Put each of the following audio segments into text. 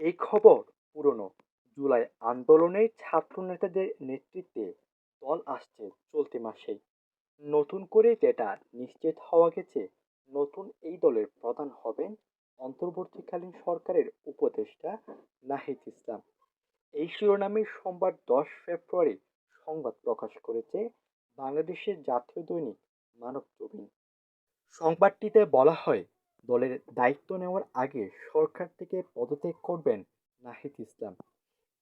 এই খবর পুরনো। জুলাই আন্দোলনে ছাত্র নেতাদের নেতৃত্বে দল আসছে চলতি মাসেই নতুন করে যেটা নিশ্চিত হওয়া গেছে, নতুন এই দলের প্রধান হবেন অন্তর্বর্তীকালীন সরকারের উপদেষ্টা নাহিদ ইসলাম। এই শিরোনামে সোমবার দশ ফেব্রুয়ারি সংবাদ প্রকাশ করেছে বাংলাদেশের জাতীয় দৈনিক মানব জমিন সংবাদটিতে বলা হয় দলের দায়িত্ব নেওয়ার আগে সরকার থেকে পদত্যাগ করবেন নাহিদ ইসলাম।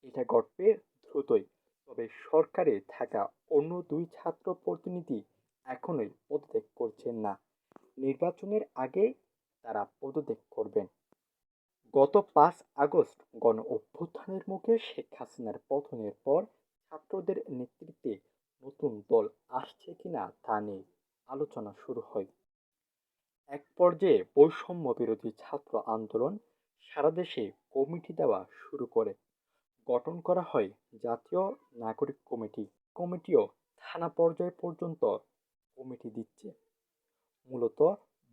এটা ঘটবে দ্রুতই, তবে সরকারে থাকা অন্য দুই ছাত্র প্রতিনিধি এখনই পদত্যাগ করছেন না। নির্বাচনের আগে তারা পদত্যাগ করবেন। গত পাঁচ আগস্ট গণ অভ্যুত্থানের মুখে শেখ হাসিনার পতনের পর ছাত্রদের নেতৃত্বে নতুন দল আসছে কিনা তা নিয়ে আলোচনা শুরু হয়। এক পর্যায়ে বৈষম্য বিরোধী ছাত্র আন্দোলন সারা দেশে কমিটি দেওয়া শুরু করে। গঠন করা হয় জাতীয় নাগরিক কমিটি। কমিটিও থানা পর্যায় পর্যন্ত কমিটি দিচ্ছে। মূলত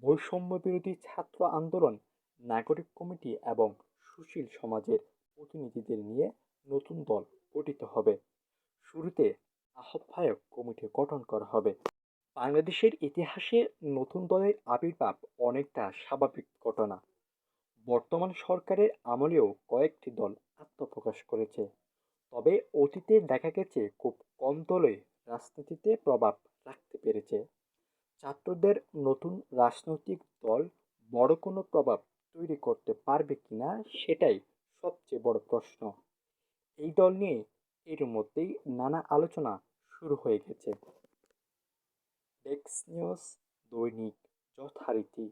বৈষম্য বিরোধী ছাত্র আন্দোলন নাগরিক কমিটি এবং সুশীল সমাজের প্রতিনিধিদের নিয়ে নতুন দল গঠিত হবে। শুরুতে আহ্বায়ক কমিটি গঠন করা হবে। বাংলাদেশের ইতিহাসে নতুন দলের আবির্ভাব অনেকটা স্বাভাবিক ঘটনা। বর্তমান সরকারের আমলেও কয়েকটি দল আত্মপ্রকাশ করেছে। তবে অতীতে দেখা গেছে খুব কম দলে রাজনীতিতে প্রভাব রাখতে পেরেছে। ছাত্রদের নতুন রাজনৈতিক দল বড় কোনো প্রভাব তৈরি করতে পারবে কিনা সেটাই সবচেয়ে বড় প্রশ্ন। এই দল নিয়ে এর মধ্যেই নানা আলোচনা শুরু হয়ে গেছে। ডেক্স নিউজ দৈনিক যথারীতি